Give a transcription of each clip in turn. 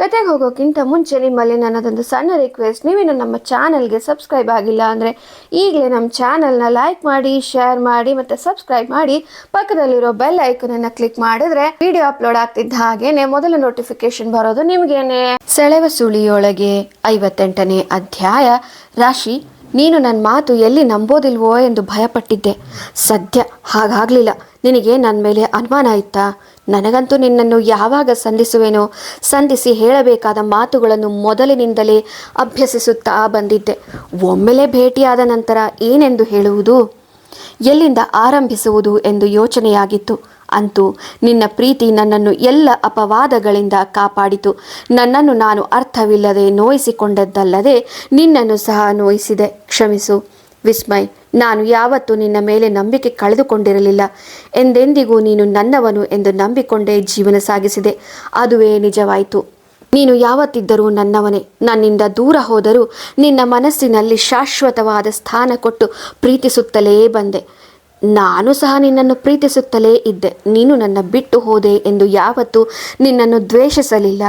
ಕತೆಗೆ ಹೋಗೋಕ್ಕಿಂತ ಮುಂಚೆ ನಿಮ್ಮಲ್ಲಿ ನನ್ನದೊಂದು ಸಣ್ಣ ರಿಕ್ವೆಸ್ಟ್ ನೀವೇನು ನಮ್ಮ ಚಾನಲ್ಗೆ ಸಬ್ಸ್ಕ್ರೈಬ್ ಆಗಿಲ್ಲ ಅಂದರೆ ಈಗಲೇ ನಮ್ಮ ಚಾನಲ್ನ ಲೈಕ್ ಮಾಡಿ ಶೇರ್ ಮಾಡಿ ಮತ್ತು ಸಬ್ಸ್ಕ್ರೈಬ್ ಮಾಡಿ ಪಕ್ಕದಲ್ಲಿರೋ ಬೆಲ್ ಐಕನನ್ನು ಕ್ಲಿಕ್ ಮಾಡಿದ್ರೆ ವಿಡಿಯೋ ಅಪ್ಲೋಡ್ ಆಗ್ತಿದ್ದ ಹಾಗೇನೆ ಮೊದಲ ನೋಟಿಫಿಕೇಶನ್ ಬರೋದು ನಿಮಗೇನೆ. ಸೆಳೆವ ಸುಳಿಯೊಳಗೆ ಐವತ್ತೆಂಟನೇ ಅಧ್ಯಾಯ ರಾಶಿ. ನೀನು ನನ್ನ ಮಾತು ಎಲ್ಲಿ ನಂಬೋದಿಲ್ವೋ ಎಂದು ಭಯಪಟ್ಟಿದ್ದೆ. ಸದ್ಯ ಹಾಗಾಗಲಿಲ್ಲ. ನಿನಗೆ ನನ್ನ ಮೇಲೆ ಅನುಮಾನ ಇತ್ತಾ? ನನಗಂತೂ ನಿನ್ನನ್ನು ಯಾವಾಗ ಸಂಧಿಸುವೆನೋ ಸಂಧಿಸಿ ಹೇಳಬೇಕಾದ ಮಾತುಗಳನ್ನು ಮೊದಲಿನಿಂದಲೇ ಅಭ್ಯಸಿಸುತ್ತಾ ಬಂದಿದ್ದೆ. ಒಮ್ಮೆಲೆ ಭೇಟಿಯಾದ ನಂತರ ಏನೆಂದು ಹೇಳುವುದು? ಎಲ್ಲಿಂದ ಆರಂಭಿಸುವುದು ಎಂದು ಯೋಚನೆಯಾಗಿತ್ತು. ಅಂತೂ ನಿನ್ನ ಪ್ರೀತಿ ನನ್ನನ್ನು ಎಲ್ಲ ಅಪವಾದಗಳಿಂದ ಕಾಪಾಡಿತು. ನನ್ನನ್ನು ನಾನು ಅರ್ಥವಿಲ್ಲದೆ ನೋಯಿಸಿಕೊಂಡದ್ದಲ್ಲದೆ ನಿನ್ನನ್ನು ಸಹ ನೋಯಿಸಿದೆ. ಕ್ಷಮಿಸು. ವಿಸ್ಮಯ್, ನಾನು ಯಾವತ್ತೂ ನಿನ್ನ ಮೇಲೆ ನಂಬಿಕೆ ಕಳೆದುಕೊಂಡಿರಲಿಲ್ಲ. ಎಂದೆಂದಿಗೂ ನೀನು ನನ್ನವನು ಎಂದು ನಂಬಿಕೊಂಡೇ ಜೀವನ ಸಾಗಿಸಿದೆ. ಅದುವೇ ನಿಜವಾಯಿತು. ನೀನು ಯಾವತ್ತಿದ್ದರೂ ನನ್ನವನೇ. ನನ್ನಿಂದ ದೂರ ಹೋದರೂ ನಿನ್ನ ಮನಸ್ಸಿನಲ್ಲಿ ಶಾಶ್ವತವಾದ ಸ್ಥಾನ ಕೊಟ್ಟು ಪ್ರೀತಿಸುತ್ತಲೇ ಬಂದೆ. ನಾನು ಸಹ ನಿನ್ನನ್ನು ಪ್ರೀತಿಸುತ್ತಲೇ ಇದ್ದೆ. ನೀನು ನನ್ನ ಬಿಟ್ಟು ಹೋದೆ ಎಂದು ಯಾವತ್ತೂ ನಿನ್ನನ್ನು ದ್ವೇಷಿಸಲಿಲ್ಲ.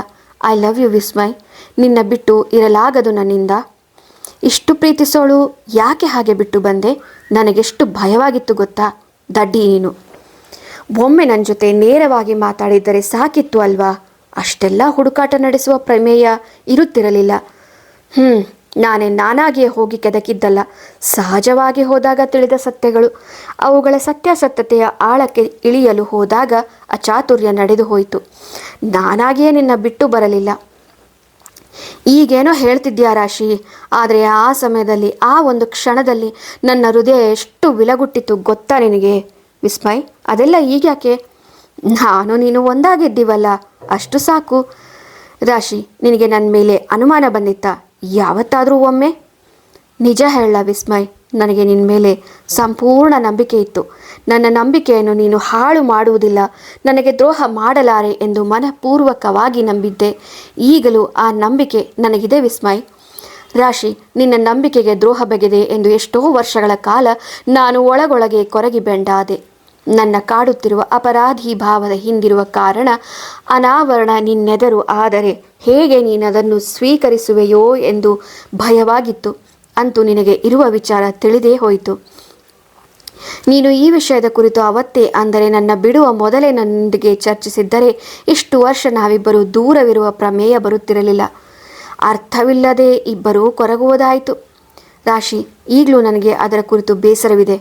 I love you Vismay. ನಿನ್ನ ಬಿಟ್ಟು ಇರಲಾಗದು ನನ್ನಿಂದ. ಇಷ್ಟು ಪ್ರೀತಿಸೋಳು ಯಾಕೆ ಹಾಗೆ ಬಿಟ್ಟು ಬಂದೆ? ನನಗೆಷ್ಟು ಭಯವಾಗಿತ್ತು ಗೊತ್ತಾ? ದಡ್ಡಿ ನೀನು. ಒಮ್ಮೆ ನನ್ನ ಜೊತೆ ನೇರವಾಗಿ ಮಾತಾಡಿದ್ದರೆ ಸಾಕಿತ್ತು ಅಲ್ವಾ? ಅಷ್ಟೆಲ್ಲ ಹುಡುಕಾಟ ನಡೆಸುವ ಪ್ರಮೇಯ ಇರುತ್ತಿರಲಿಲ್ಲ. ಹ್ಞೂ ನಾನೇ ನಾನಾಗಿಯೇ ಹೋಗಿ ಕೆದಕಿದ್ದಲ್ಲ. ಸಹಜವಾಗಿ ಹೋದಾಗ ತಿಳಿದ ಸತ್ಯಗಳು. ಅವುಗಳ ಸತ್ಯಾಸತ್ಯತೆಯ ಆಳಕ್ಕೆ ಇಳಿಯಲು ಹೋದಾಗ ಅಚಾತುರ್ಯ ನಡೆದು ಹೋಯಿತು ನಾನಾಗಿಯೇ ನಿನ್ನ ಬಿಟ್ಟು ಬರಲಿಲ್ಲ. ಈಗೇನೋ ಹೇಳ್ತಿದ್ಯಾ ರಾಶಿ, ಆದರೆ ಆ ಸಮಯದಲ್ಲಿ, ಆ ಒಂದು ಕ್ಷಣದಲ್ಲಿ ನನ್ನ ಹೃದಯ ಎಷ್ಟು ವಿಲಗುಟ್ಟಿತ್ತು ಗೊತ್ತಾ ನಿನಗೆ? ವಿಸ್ಮಯ್, ಅದೆಲ್ಲ ಈಗ್ಯಾಕೆ? ನಾನು ನೀನು ಒಂದಾಗಿದ್ದೀವಲ್ಲ, ಅಷ್ಟು ಸಾಕು. ರಾಶಿ, ನಿನಗೆ ನನ್ನ ಮೇಲೆ ಅನುಮಾನ ಬಂದಿತ್ತಾ? ಯಾವತ್ತಾದರೂ ಒಮ್ಮೆ? ನಿಜ ಹೇಳ ವಿಸ್ಮಯ್ ನನಗೆ ನಿನ್ನ ಮೇಲೆ ಸಂಪೂರ್ಣ ನಂಬಿಕೆ ಇತ್ತು. ನನ್ನ ನಂಬಿಕೆಯನ್ನು ನೀನು ಹಾಳು ಮಾಡುವುದಿಲ್ಲ. ನನಗೆ ದ್ರೋಹ ಮಾಡಲಾರೆ ಎಂದು ಮನಪೂರ್ವಕವಾಗಿ ನಂಬಿದ್ದೆ. ಈಗಲೂ ಆ ನಂಬಿಕೆ ನನಗಿದೆ ವಿಸ್ಮಯ್. ರಾಶಿ, ನಿನ್ನ ನಂಬಿಕೆಗೆ ದ್ರೋಹ ಬಗೆದೆ ಎಂದು ಎಷ್ಟೋ ವರ್ಷಗಳ ಕಾಲ ನಾನು ಒಳಗೊಳಗೆ ಕೊರಗಿ ಬೆಂಡಾದೆ. ನನ್ನ ಕಾಡುತ್ತಿರುವ ಅಪರಾಧಿ ಭಾವದ ಹಿಂದಿರುವ ಕಾರಣ ಅನಾವರಣ ನಿನ್ನೆದರು ಆದರೆ ಹೇಗೆ ನೀನದನ್ನು ಸ್ವೀಕರಿಸುವೆಯೋ ಎಂದು ಭಯವಾಗಿತ್ತು. ಅಂತೂ ನಿನಗೆ ಇರುವ ವಿಚಾರ ತಿಳಿದೇ ಹೋಯಿತು. ನೀನು ಈ ವಿಷಯದ ಕುರಿತು ಅವತ್ತೇ ಅಂದರೆ ನನ್ನ ಬಿಡುವ ಮೊದಲೇ ನನ್ನೊಂದಿಗೆ ಚರ್ಚಿಸಿದ್ದರೆ ಇಷ್ಟು ವರ್ಷ ನಾವಿಬ್ಬರು ದೂರವಿರುವ ಪ್ರಮೇಯ ಬರುತ್ತಿರಲಿಲ್ಲ. ಅರ್ಥವಿಲ್ಲದೆ ಇಬ್ಬರೂ ಕೊರಗುವುದಾಯಿತು. ರಾಶಿ, ಈಗಲೂ ನನಗೆ ಅದರ ಕುರಿತು ಬೇಸರವಿದೆ.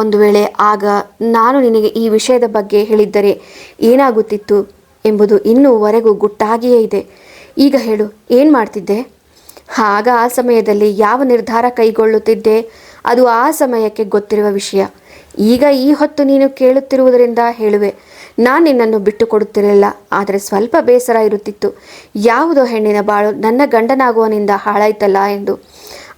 ಒಂದು ವೇಳೆ ಆಗ ನಾನು ನಿನಗೆ ಈ ವಿಷಯದ ಬಗ್ಗೆ ಹೇಳಿದ್ದರೆ ಏನಾಗುತ್ತಿತ್ತು ಎಂಬುದು ಇನ್ನೂವರೆಗೂ ಗುಟ್ಟಾಗಿಯೇ ಇದೆ. ಈಗ ಹೇಳು, ಏನು ಮಾಡ್ತಿದ್ದೆ? ಆಗ ಆ ಸಮಯದಲ್ಲಿ ಯಾವ ನಿರ್ಧಾರ ಕೈಗೊಳ್ಳುತ್ತಿದ್ದೆ? ಅದು ಆ ಸಮಯಕ್ಕೆ ಗೊತ್ತಿರುವ ವಿಷಯ. ಈಗ ಈ ಹೊತ್ತು ನೀನು ಕೇಳುತ್ತಿರುವುದರಿಂದ ಹೇಳುವೆ. ನಾನು ನಿನ್ನನ್ನು ಬಿಟ್ಟು ಕೊಡುತ್ತಿರಲಿಲ್ಲ ಆದರೆ ಸ್ವಲ್ಪ ಬೇಸರ ಇರುತ್ತಿತ್ತು. ಯಾವುದೋ ಹೆಣ್ಣಿನ ಬಾಳು ನನ್ನ ಗಂಡನಾಗುವನಿಂದ ಹಾಳಾಯ್ತಲ್ಲ ಎಂದು.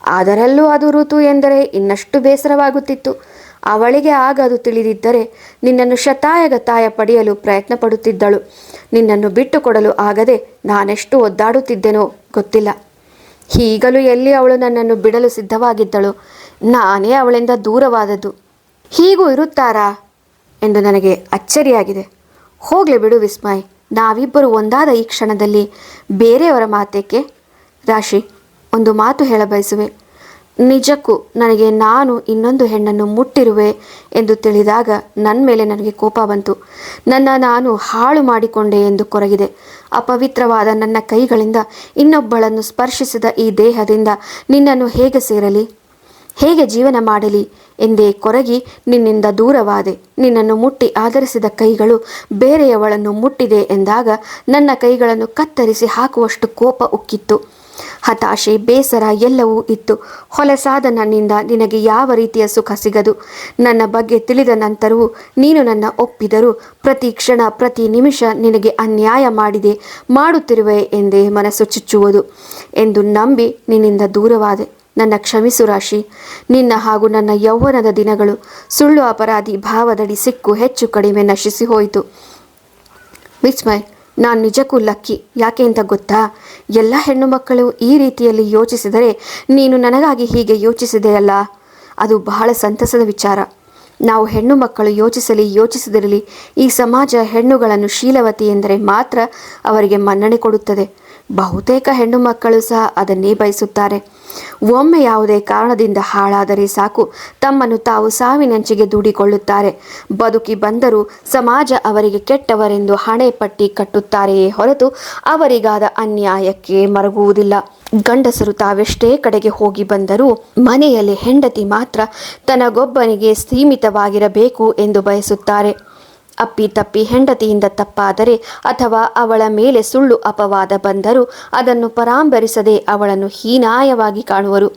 ಅದರಲ್ಲೂ ಅದು ಋತು ಎಂದರೆ ಇನ್ನಷ್ಟು ಬೇಸರವಾಗುತ್ತಿತ್ತು. ಅವಳಿಗೆ ಆಗ ಅದು ತಿಳಿದಿದ್ದರೆ ನಿನ್ನನ್ನು ಶತಾಯಗತಾಯ ಪಡೆಯಲು ಪ್ರಯತ್ನ ಪಡುತ್ತಿದ್ದಳು ನಿನ್ನನ್ನು ಬಿಟ್ಟು ಕೊಡಲು ಆಗದೆ ನಾನೆಷ್ಟು ಒದ್ದಾಡುತ್ತಿದ್ದೆನೋ ಗೊತ್ತಿಲ್ಲ. ಈಗಲೂ ಎಲ್ಲಿ ಅವಳು ನನ್ನನ್ನು ಬಿಡಲು ಸಿದ್ಧವಾಗಿದ್ದಳು? ನಾನೇ ಅವಳಿಂದ ದೂರವಾದದ್ದು. ಹೀಗೂ ಇರುತ್ತಾರಾ? ಎಂದು ನನಗೆ ಅಚ್ಚರಿಯಾಗಿದೆ. ಹೋಗಲಿ ಬಿಡು ವಿಸ್ಮಯ್, ನಾವಿಬ್ಬರು ಒಂದಾದ ಈ ಕ್ಷಣದಲ್ಲಿ ಬೇರೆಯವರ ಮಾತೇಕೆ? ರಾಶಿ, ಒಂದು ಮಾತು ಹೇಳಬಯಸುವೆ. ನಿಜಕ್ಕೂ ನನಗೆ ನಾನು ಇನ್ನೊಂದು ಹೆಣ್ಣನ್ನು ಮುಟ್ಟಿರುವೆ ಎಂದು ತಿಳಿದಾಗ ನನ್ನ ಮೇಲೆ ನನಗೆ ಕೋಪ ಬಂತು. ನನ್ನ ನಾನು ಹಾಳು ಮಾಡಿಕೊಂಡೆ ಎಂದು ಕೊರಗಿದೆ. ಅಪವಿತ್ರವಾದ ನನ್ನ ಕೈಗಳಿಂದ ಇನ್ನೊಬ್ಬಳನ್ನು ಸ್ಪರ್ಶಿಸಿದ ಈ ದೇಹದಿಂದ ನಿನ್ನನ್ನು ಹೇಗೆ ಸೇರಲಿ? ಹೇಗೆ ಜೀವನ ಮಾಡಲಿ? ಎಂದೇ ಕೊರಗಿ ನಿನ್ನಿಂದ ದೂರವಾದೆ. ನಿನ್ನನ್ನು ಮುಟ್ಟಿ ಆಧರಿಸಿದ ಕೈಗಳು ಬೇರೆಯವಳನ್ನು ಮುಟ್ಟಿದೆ ಎಂದಾಗ ನನ್ನ ಕೈಗಳನ್ನು ಕತ್ತರಿಸಿ ಹಾಕುವಷ್ಟು ಕೋಪ ಉಕ್ಕಿತ್ತು. ಹತಾಶೆ, ಬೇಸರ ಎಲ್ಲವೂ ಇತ್ತು. ಹೊಲಸಾದ ನನ್ನಿಂದ ನಿನಗೆ ಯಾವ ರೀತಿಯ ಸುಖ ಸಿಗದು? ನನ್ನ ಬಗ್ಗೆ ತಿಳಿದ ನಂತರವೂ ನೀನು ನನ್ನ ಒಪ್ಪಿದರೂ ಪ್ರತಿ ಕ್ಷಣ, ಪ್ರತಿ ನಿಮಿಷ ನಿನಗೆ ಅನ್ಯಾಯ ಮಾಡಿದೆ, ಮಾಡುತ್ತಿರುವೆ ಎಂದೇ ಮನಸ್ಸು ಚುಚ್ಚುವುದು ಎಂದು ನಂಬಿ ನಿನ್ನಿಂದ ದೂರವಾದೆ. ನನ್ನ ಕ್ಷಮಿಸು ರಾಶಿ, ನಿನ್ನ ಹಾಗೂ ನನ್ನ ಯೌವನದ ದಿನಗಳು ಸುಳ್ಳು ಅಪರಾಧಿ ಭಾವದಡಿ ಸಿಕ್ಕು ಹೆಚ್ಚು ಕಡಿಮೆ ನಶಿಸಿ ಹೋಯಿತು. ವಿಸ್ಮಯ್ ನಾನು ನಿಜಕ್ಕೂ ಲಕ್ಕಿ. ಯಾಕೆ ಅಂತ ಗೊತ್ತಾ? ಎಲ್ಲ ಹೆಣ್ಣು ಮಕ್ಕಳು ಈ ರೀತಿಯಲ್ಲಿ ಯೋಚಿಸಿದರೆ ನೀನು ನನಗಾಗಿ ಹೀಗೆ ಯೋಚಿಸಿದೆಯಲ್ಲ ಅದು ಬಹಳ ಸಂತಸದ ವಿಚಾರ. ನಾವು ಹೆಣ್ಣು ಮಕ್ಕಳು ಯೋಚಿಸಲಿ, ಯೋಚಿಸದಿರಲಿ, ಈ ಸಮಾಜ ಹೆಣ್ಣುಗಳನ್ನು ಶೀಲವತಿ ಎಂದರೆ ಮಾತ್ರ ಅವರಿಗೆ ಮನ್ನಣೆ ಕೊಡುತ್ತದೆ. ಬಹುತೇಕ ಹೆಣ್ಣು ಮಕ್ಕಳು ಸಹ ಅದನ್ನೇ ಬಯಸುತ್ತಾರೆ. ಒಮ್ಮೆ ಯಾವುದೇ ಕಾರಣದಿಂದ ಹಾಳಾದರೆ ಸಾಕು. ತಮ್ಮನ್ನು ತಾವು ಸಾವಿನಂಚಿಗೆ ದೂಡಿಕೊಳ್ಳುತ್ತಾರೆ. ಬದುಕಿ ಬಂದರೂ ಸಮಾಜ ಅವರಿಗೆ ಕೆಟ್ಟವರೆಂದು ಹಣೆ ಪಟ್ಟಿ ಕಟ್ಟುತ್ತಾರೆಯೇ ಹೊರತು ಅವರಿಗಾದ ಅನ್ಯಾಯಕ್ಕೆ ಮರಗುವುದಿಲ್ಲ. ಗಂಡಸರು ತಾವೆಷ್ಟೇ ಕಡೆಗೆ ಹೋಗಿ ಬಂದರೂ ಮನೆಯಲ್ಲಿ ಹೆಂಡತಿ ಮಾತ್ರ ತನಗೊಬ್ಬನಿಗೆ ಸೀಮಿತವಾಗಿರಬೇಕು ಎಂದು ಬಯಸುತ್ತಾರೆ. ಅಪ್ಪಿ ತಪ್ಪಿ ಹೆಂಡತಿಯಿಂದ ತಪ್ಪಾದರೆ ಅಥವಾ ಅವಳ ಮೇಲೆ ಸುಳ್ಳು ಅಪವಾದ ಬಂದರೂ ಅದನ್ನು ಪರಾಂಬರಿಸದೆ ಅವಳನ್ನು ಹೀನಾಯವಾಗಿ ಕಾಣುವರು,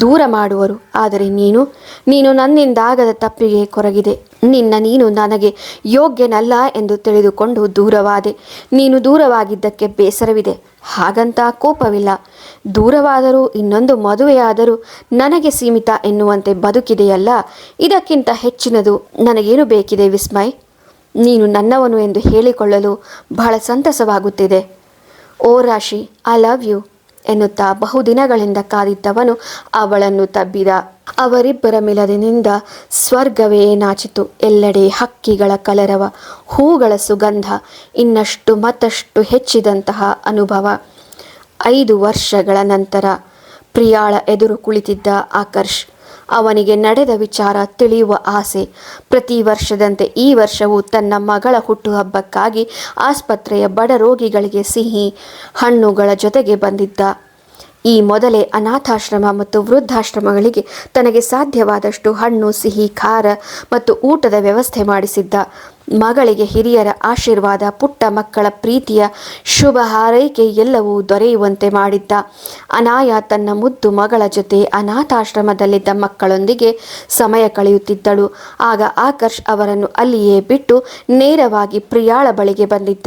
ದೂರ ಮಾಡುವರು. ಆದರೆ ನೀನು ನೀನು ನನ್ನಿಂದಾಗದ ತಪ್ಪಿಗೆ ಕೊರಗಿದೆ. ನಿನ್ನ ನೀನು ನನಗೆ ಯೋಗ್ಯನಲ್ಲ ಎಂದು ತಿಳಿದುಕೊಂಡು ದೂರವಾದೆ. ನೀನು ದೂರವಾಗಿದ್ದಕ್ಕೆ ಬೇಸರವಿದೆ. ಹಾಗಂತ ಕೋಪವಿಲ್ಲ. ದೂರವಾದರೂ, ಇನ್ನೊಂದು ಮದುವೆಯಾದರೂ ನನಗೆ ಸೀಮಿತ ಎನ್ನುವಂತೆ ಬದುಕಿದೆಯಲ್ಲ, ಇದಕ್ಕಿಂತ ಹೆಚ್ಚಿನದು ನನಗೇನು ಬೇಕಿದೆ ವಿಸ್ಮಯ್? ನೀನು ನನ್ನವನು ಎಂದು ಹೇಳಿಕೊಳ್ಳಲು ಬಹಳ ಸಂತಸವಾಗುತ್ತಿದೆ. ಓ ರಾಶಿ ಐ ಲವ್ ಯು ಎನ್ನುತ್ತಾ ಬಹುದಿನಗಳಿಂದ ಕಾದಿದ್ದವನು ಅವಳನ್ನು ತಬ್ಬಿದ. ಅವರಿಬ್ಬರ ಮಿಲದಿನಿಂದ ಸ್ವರ್ಗವೇ ನಾಚಿತು. ಎಲ್ಲೆಡೆ ಹಕ್ಕಿಗಳ ಕಲರವ, ಹೂಗಳ ಸುಗಂಧ, ಇನ್ನಷ್ಟು ಮತ್ತಷ್ಟು ಹೆಚ್ಚಿದಂತಹ ಅನುಭವ. ಐದು ವರ್ಷಗಳ ನಂತರ ಪ್ರಿಯಾಳ ಎದುರು ಕುಳಿತಿದ್ದ ಆಕರ್ಷ್ ಅವನಿಗೆ ನಡೆದ ವಿಚಾರ ತಿಳಿಯುವ ಆಸೆ. ಪ್ರತಿ ವರ್ಷದಂತೆ ಈ ವರ್ಷವೂ ತನ್ನ ಮಗಳ ಹುಟ್ಟುಹಬ್ಬಕ್ಕಾಗಿ ಆಸ್ಪತ್ರೆಯ ಬಡ ರೋಗಿಗಳಿಗೆ ಸಿಹಿ ಹಣ್ಣುಗಳ ಜೊತೆಗೆ ಬಂದಿದ್ದ. ಈ ಮೊದಲೇ ಅನಾಥಾಶ್ರಮ ಮತ್ತು ವೃದ್ಧಾಶ್ರಮಗಳಿಗೆ ತನಗೆ ಸಾಧ್ಯವಾದಷ್ಟು ಹಣ್ಣು, ಸಿಹಿ, ಖಾರ ಮತ್ತು ಊಟದ ವ್ಯವಸ್ಥೆ ಮಾಡಿಸಿದ್ದ. ಮಗಳಿಗೆ ಹಿರಿಯರ ಆಶೀರ್ವಾದ, ಪುಟ್ಟ ಮಕ್ಕಳ ಪ್ರೀತಿಯ ಶುಭ ಹಾರೈಕೆ ಎಲ್ಲವೂ ದೊರೆಯುವಂತೆ ಮಾಡಿದ್ದ. ಅನಾಯ ತನ್ನ ಮುದ್ದು ಮಗಳ ಜೊತೆ ಅನಾಥಾಶ್ರಮದಲ್ಲಿದ್ದ ಮಕ್ಕಳೊಂದಿಗೆ ಸಮಯ ಕಳೆಯುತ್ತಿದ್ದಳು. ಆಗ ಆಕರ್ಷ್ ಅವರನ್ನು ಅಲ್ಲಿಯೇ ಬಿಟ್ಟು ನೇರವಾಗಿ ಪ್ರಿಯಾಳ ಬಳಿಗೆ ಬಂದಿದ್ದ.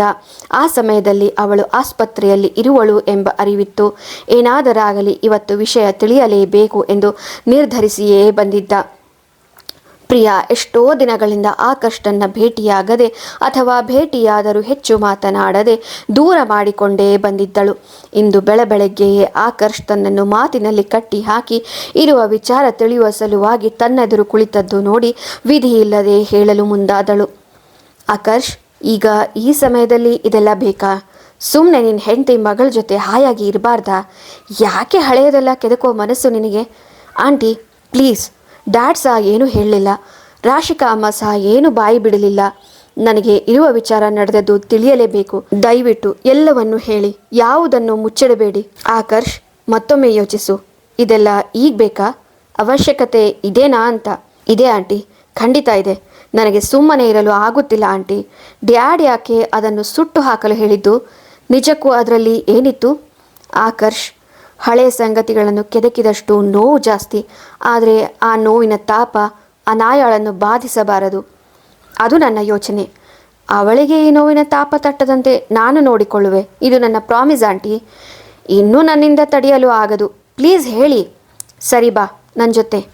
ಆ ಸಮಯದಲ್ಲಿ ಅವಳು ಆಸ್ಪತ್ರೆಯಲ್ಲಿ ಇರುವಳು ಎಂಬ ಅರಿವಿತ್ತು. ಏನಾದರಾಗಲಿ ಇವತ್ತು ವಿಷಯ ತಿಳಿಯಲೇಬೇಕು ಎಂದು ನಿರ್ಧರಿಸಿಯೇ ಬಂದಿದ್ದ. ಪ್ರಿಯಾ ಎಷ್ಟೋ ದಿನಗಳಿಂದ ಆಕಷ್ಟನ್ನು ಭೇಟಿಯಾಗದೆ ಅಥವಾ ಭೇಟಿಯಾದರೂ ಹೆಚ್ಚು ಮಾತನಾಡದೆ ದೂರ ಮಾಡಿಕೊಂಡೇ ಬಂದಿದ್ದಳು. ಇಂದು ಬೆಳಬೆಳಗ್ಗೆಯೇ ಆಕರ್ಷ್ ತನ್ನನ್ನು ಮಾತಿನಲ್ಲಿ ಕಟ್ಟಿ ಹಾಕಿ ಇರುವ ವಿಚಾರ ತಿಳಿಯುವ ಸಲುವಾಗಿ ತನ್ನೆದುರು ಕುಳಿತದ್ದು ನೋಡಿ ವಿಧಿಯಿಲ್ಲದೆ ಹೇಳಲು ಮುಂದಾದಳು. ಆಕರ್ಷ್ ಈಗ ಈ ಸಮಯದಲ್ಲಿ ಇದೆಲ್ಲ ಬೇಕಾ? ಸುಮ್ಮನೆ ನಿನ್ನ ಹೆಂಡತಿ ಮಗಳ ಜೊತೆ ಹಾಯಾಗಿ ಇರಬಾರ್ದಾ? ಯಾಕೆ ಹಳೆಯದೆಲ್ಲ ಕೆದಕೋ ಮನಸ್ಸು ನಿನಗೆ? ಆಂಟಿ, ಪ್ಲೀಸ್ ಡ್ಯಾಡ್ ಸಹ ಏನೂ ಹೇಳಲಿಲ್ಲ. ರಾಶಿಕಾ ಅಮ್ಮ ಸಹ ಏನು ಬಾಯಿ ಬಿಡಲಿಲ್ಲ. ನನಗೆ ಇರುವ ವಿಚಾರ ನಡೆದದ್ದು ತಿಳಿಯಲೇಬೇಕು. ದಯವಿಟ್ಟು ಎಲ್ಲವನ್ನು ಹೇಳಿ. ಯಾವುದನ್ನು ಮುಚ್ಚಿಡಬೇಡಿ. ಆಕರ್ಷ್, ಮತ್ತೊಮ್ಮೆ ಯೋಚಿಸು. ಇದೆಲ್ಲ ಈಗ ಬೇಕಾ? ಅವಶ್ಯಕತೆ ಇದೇನಾ ಅಂತ. ಇದೆ ಆಂಟಿ. ಖಂಡಿತ ಇದೆ. ನನಗೆ ಸುಮ್ಮನೆ ಇರಲು ಆಗುತ್ತಿಲ್ಲ ಆಂಟಿ. ಡ್ಯಾಡ್ ಯಾಕೆ ಅದನ್ನು ಸುಟ್ಟು ಹಾಕಲು ಹೇಳಿದ್ದು? ನಿಜಕ್ಕೂ ಅದರಲ್ಲಿ ಏನಿತ್ತು? ಆಕರ್ಷ್ ಹಳೆಯ ಸಂಗತಿಗಳನ್ನು ಕೆದಕಿದಷ್ಟು ನೋವು ಜಾಸ್ತಿ. ಆದರೆ ಆ ನೋವಿನ ತಾಪ ಅನಾಯಾಳನ್ನು ಬಾಧಿಸಬಾರದು. ಅದು ನನ್ನ ಯೋಚನೆ. ಅವಳಿಗೆ ಈ ನೋವಿನ ತಾಪ ತಟ್ಟದಂತೆ ನಾನು ನೋಡಿಕೊಳ್ಳುವೆ. ಇದು ನನ್ನ ಪ್ರಾಮಿಸ್, ಆಂಟಿ. ಇನ್ನೂ ನನ್ನಿಂದ ತಡೆಯಲು ಆಗದು. ಪ್ಲೀಸ್ ಹೇಳಿ. ಸರಿ ಬಾ ನನ್ನ ಜೊತೆ.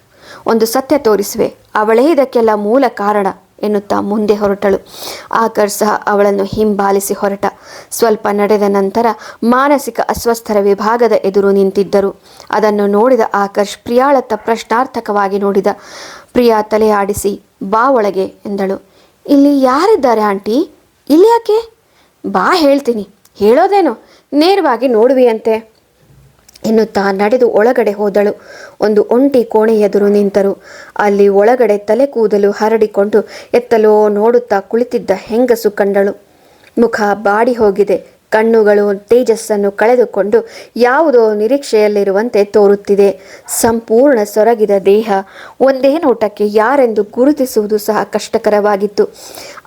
ಒಂದು ಸತ್ಯ ತೋರಿಸುವೆ. ಅವಳೇ ಇದಕ್ಕೆಲ್ಲ ಮೂಲ ಕಾರಣ. ಎನ್ನುತ್ತಾ ಮುಂದೆ ಹೊರಟಳು. ಆಕರ್ ಸಹ ಅವಳನ್ನು ಹಿಂಬಾಲಿಸಿ ಹೊರಟ. ಸ್ವಲ್ಪ ನಡೆದ ನಂತರ ಮಾನಸಿಕ ಅಸ್ವಸ್ಥರ ವಿಭಾಗದ ಎದುರು ನಿಂತಿದ್ದರು. ಅದನ್ನು ನೋಡಿದ ಆಕರ್ಷ್ ಪ್ರಿಯಾಳತ್ತ ಪ್ರಶ್ನಾರ್ಥಕವಾಗಿ ನೋಡಿದ. ಪ್ರಿಯಾ ತಲೆ ಆಡಿಸಿ ಬಾ ಒಳಗೆ ಎಂದಳು. ಇಲ್ಲಿ ಯಾರಿದ್ದಾರೆ ಆಂಟಿ? ಇಲ್ಲಿ ಯಾಕೆ? ಬಾ ಹೇಳ್ತೀನಿ. ಹೇಳೋದೇನು? ನೇರವಾಗಿ ನೋಡುವಿಯಂತೆ. ಎನ್ನುತ್ತಾ ನಡೆದು ಒಳಗಡೆ ಹೋದಳು. ಒಂದು ಒಂಟಿ ಕೋಣೆ ಎದುರು ನಿಂತರು. ಅಲ್ಲಿ ಒಳಗಡೆ ತಲೆ ಕೂದಲು ಹರಡಿಕೊಂಡು ಎತ್ತಲೋ ನೋಡುತ್ತಾ ಕುಳಿತಿದ್ದ ಹೆಂಗಸು ಕಂಡಳು. ಮುಖ ಬಾಡಿ ಹೋಗಿದೆ. ಕಣ್ಣುಗಳು ತೇಜಸ್ಸನ್ನು ಕಳೆದುಕೊಂಡು ಯಾವುದೋ ನಿರೀಕ್ಷೆಯಲ್ಲಿರುವಂತೆ ತೋರುತ್ತಿದೆ. ಸಂಪೂರ್ಣ ಸೊರಗಿದ ದೇಹ. ಒಂದೇ ನೋಟಕ್ಕೆ ಯಾರೆಂದು ಗುರುತಿಸುವುದು ಸಹ ಕಷ್ಟಕರವಾಗಿತ್ತು.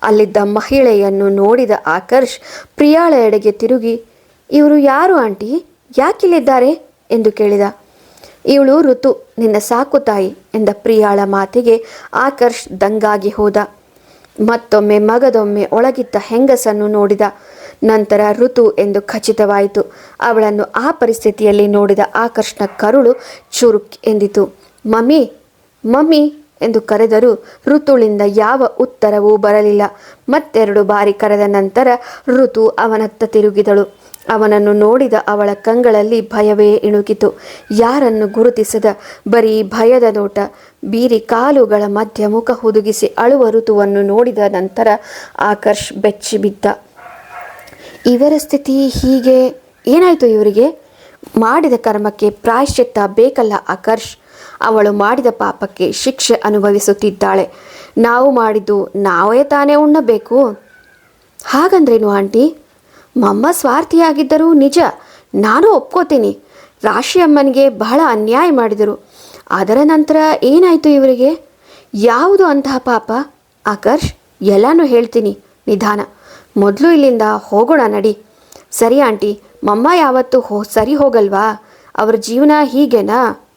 ಅಲ್ಲಿದ್ದ ಮಹಿಳೆಯನ್ನು ನೋಡಿದ ಆಕರ್ಷ್ ಪ್ರಿಯಾಳ ಎಡೆಗೆ ತಿರುಗಿ, ಇವರು ಯಾರು ಆಂಟಿ? ಯಾಕಿಲ್ಲಿದ್ದಾರೆ ಎಂದು ಕೇಳಿದ. ಇವಳು, ಋತು, ನಿನ್ನ ಸಾಕು ತಾಯಿ ಎಂದ ಪ್ರಿಯಾಳ ಮಾತಿಗೆ ಆಕರ್ಷ್ ದಂಗಾಗಿ ಹೋದ. ಮತ್ತೊಮ್ಮೆ ಮಗದೊಮ್ಮೆ ಒಳಗಿದ್ದ ಹೆಂಗಸನ್ನು ನೋಡಿದ. ನಂತರ ಋತು ಎಂದು ಖಚಿತವಾಯಿತು. ಅವಳನ್ನು ಆ ಪರಿಸ್ಥಿತಿಯಲ್ಲಿ ನೋಡಿದ ಆಕರ್ಷ್ನ ಕರುಳು ಚುರುಕ್ ಎಂದಿತು. ಮಮ್ಮಿ ಮಮ್ಮಿ ಎಂದು ಕರೆದರೂ ಋತುಳಿಂದ ಯಾವ ಉತ್ತರವೂ ಬರಲಿಲ್ಲ. ಮತ್ತೆರಡು ಬಾರಿ ಕರೆದ ನಂತರ ಋತು ಅವನತ್ತ ತಿರುಗಿದಳು. ಅವನನ್ನು ನೋಡಿದ ಅವಳ ಕಂಗಳಲ್ಲಿ ಭಯವೇ ಇಣುಕಿತು. ಯಾರನ್ನು ಗುರುತಿಸದ? ಬರೀ ಭಯದ ನೋಟ. ಬೀರಿ ಕಾಲುಗಳ ಮಧ್ಯ ಮುಖ ಹುದುಗಿಸಿ ಅಳುವ ಋತುವನ್ನು ನೋಡಿದ ನಂತರ ಆಕರ್ಷ್ ಬೆಚ್ಚಿ ಬಿದ್ದ ಇವರ ಸ್ಥಿತಿ ಹೀಗೆ? ಏನಾಯಿತು ಇವರಿಗೆ? ಮಾಡಿದ ಕರ್ಮಕ್ಕೆ ಪ್ರಾಯಶ್ಚಿತ್ತ ಬೇಕಲ್ಲ ಆಕರ್ಷ್. ಅವಳು ಮಾಡಿದ ಪಾಪಕ್ಕೆ ಶಿಕ್ಷೆ ಅನುಭವಿಸುತ್ತಿದ್ದಾಳೆ. ನಾವು ಮಾಡಿದ್ದು ನಾವೇ ತಾನೇ ಉಣ್ಣಬೇಕು. ಹಾಗಂದ್ರೇನು ಆಂಟಿ? ಮಮ್ಮ ಸ್ವಾರ್ಥಿಯಾಗಿದ್ದರೂ ನಿಜ, ನಾನು ಒಪ್ಕೋತೀನಿ. ರಾಶಿ ಅಮ್ಮನಿಗೆ ಬಹಳ ಅನ್ಯಾಯ ಮಾಡಿದರು. ಅದರ ನಂತರ ಏನಾಯಿತು ಇವರಿಗೆ? ಯಾವುದು ಅಂತಹ ಪಾಪ? ಆಕರ್ಷ್ ಎಲ್ಲನೂ ಹೇಳ್ತೀನಿ. ನಿಧಾನ. ಮೊದಲು ಇಲ್ಲಿಂದ ಹೋಗೋಣ ನಡಿ. ಸರಿ ಆಂಟಿ, ಮಮ್ಮ ಯಾವತ್ತು ಹೋ, ಸರಿ ಹೋಗಲ್ವಾ? ಅವರ ಜೀವನ ಹೀಗೆನಾ?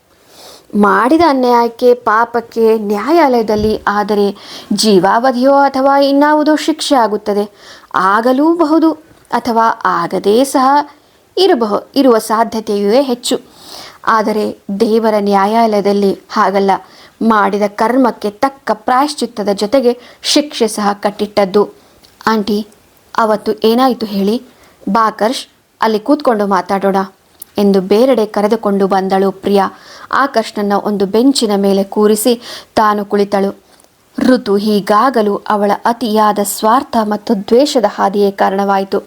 ಮಾಡಿದ ಅನ್ಯಾಯಕ್ಕೆ, ಪಾಪಕ್ಕೆ, ನ್ಯಾಯಾಲಯದಲ್ಲಿ ಆದರೆ ಜೀವಾವಧಿಯೋ ಅಥವಾ ಇನ್ನಾವುದೋ ಶಿಕ್ಷೆ ಆಗುತ್ತದೆ. ಆಗಲೂಬಹುದು ಅಥವಾ ಆಗದೇ ಸಹ ಇರಬಹು, ಇರುವ ಸಾಧ್ಯತೆಯೇ ಹೆಚ್ಚು. ಆದರೆ ದೇವರ ನ್ಯಾಯಾಲಯದಲ್ಲಿ ಹಾಗಲ್ಲ. ಮಾಡಿದ ಕರ್ಮಕ್ಕೆ ತಕ್ಕ ಪ್ರಾಯಶ್ಚಿತ್ತದ ಜೊತೆಗೆ ಶಿಕ್ಷೆ ಸಹ ಕಟ್ಟಿಟ್ಟದ್ದು. ಆಂಟಿ, ಅವತ್ತು ಏನಾಯಿತು ಹೇಳಿ? ಬಾಕರ್ಷ್, ಅಲ್ಲಿ ಕೂತ್ಕೊಂಡು ಮಾತಾಡೋಣ ಎಂದು ಬೇರೆಡೆ ಕರೆದುಕೊಂಡು ಬಂದಳು ಪ್ರಿಯಾ. ಆಕರ್ಷ್ಣನ ಒಂದು ಬೆಂಚಿನ ಮೇಲೆ ಕೂರಿಸಿ ತಾನು ಕುಳಿತಳು. ಋತು ಹೀಗಾಗಲು ಅವಳ ಅತಿಯಾದ ಸ್ವಾರ್ಥ ಮತ್ತು ದ್ವೇಷದ ಹಾದಿಯೇ ಕಾರಣವಾಯಿತು.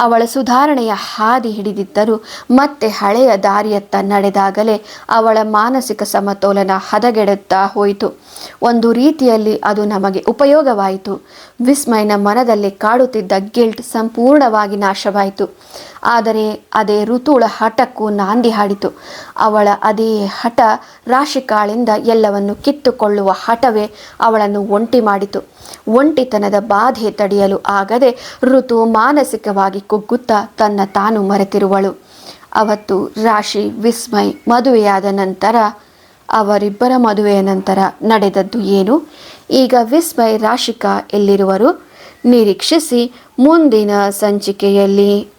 ಅವಳ ಸುಧಾರಣೆಯ ಹಾದಿ ಹಿಡಿದಿದ್ದರೂ ಮತ್ತೆ ಹಳೆಯ ದಾರಿಯತ್ತ ನಡೆದಾಗಲೇ ಅವಳ ಮಾನಸಿಕ ಸಮತೋಲನ ಹದಗೆಡುತ್ತಾ ಹೋಯಿತು. ಒಂದು ರೀತಿಯಲ್ಲಿ ಅದು ನಮಗೆ ಉಪಯೋಗವಾಯಿತು. ವಿಸ್ಮಯನ ಮನದಲ್ಲಿ ಕಾಡುತ್ತಿದ್ದ ಗಿಲ್ಟ್ ಸಂಪೂರ್ಣವಾಗಿ ನಾಶವಾಯಿತು. ಆದರೆ ಅದೇ ಋತುಳ ಹಠಕ್ಕೂ ನಾಂದಿ ಹಾಡಿತು. ಅವಳ ಅದೇ ಹಠ ರಾಶಿಕಾಳಿಂದ ಎಲ್ಲವನ್ನು ಕಿತ್ತುಕೊಳ್ಳುವ ಹಠವೇ ಅವಳನ್ನು ಒಂಟಿ ಮಾಡಿತು. ಒಂಟಿತನದ ಬಾಧೆ ತಡೆಯಲು ಆಗದೆ ಋತು ಮಾನಸಿಕವಾಗಿ ಕುಗ್ಗುತ್ತಾ ತನ್ನ ತಾನು ಮರೆತಿರುವಳು. ಅವತ್ತು ರಾಶಿ ವಿಸ್ಮಯ್ ಮದುವೆಯಾದ ನಂತರ, ಅವರಿಬ್ಬರ ಮದುವೆಯ ನಂತರ ನಡೆದದ್ದು ಏನು? ಈಗ ವಿಸ್ಮಯ್ ರಾಶಿಕಾ ಎಲ್ಲಿರುವರು? ನಿರೀಕ್ಷಿಸಿ ಮುಂದಿನ ಸಂಚಿಕೆಯಲ್ಲಿ